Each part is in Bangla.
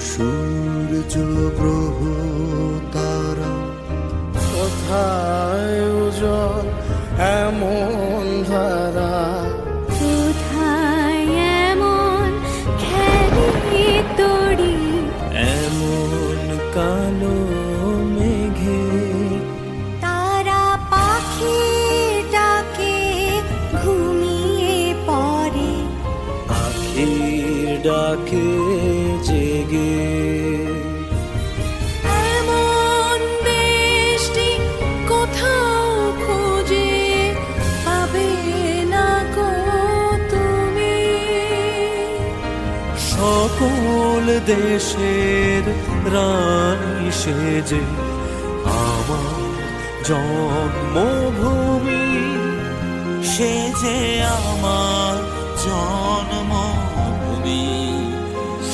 সূর্য গ্রহ তারা। কোথায় উজ্জ্বল এমন ধারা? কোথায় এমন খেলি তরি এমন কালো মেঘে। তারা পাখিটাকে ঘুমিয়ে পড়ে। আখির ডাকে জেগে। এমন দেশটি কোথাও খুঁজে পাবে না গো তুমি। সকল দেশের রানী সেজে আমার জন্মভূমি সে যে আমার জন্মভূমি সে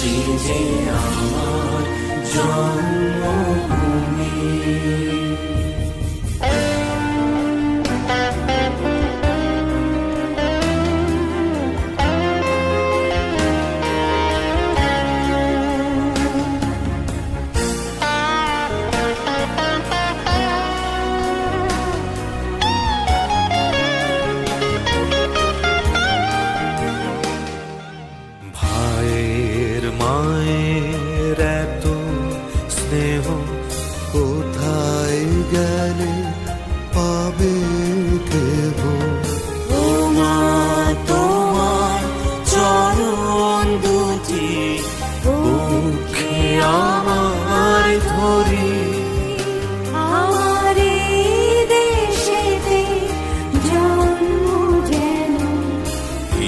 যে আমার জন্মভূমি। মায়ের এত স্নেহ কোথায় গেলে পাবে কেহ? ও তোমার চরণ দুটি বুকে আমার ধরি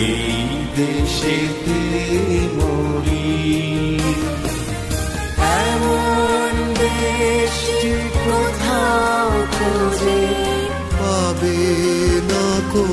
এই দেশেতে মরি। এমন দেশটি কোথাও খুঁজে পাবে না কো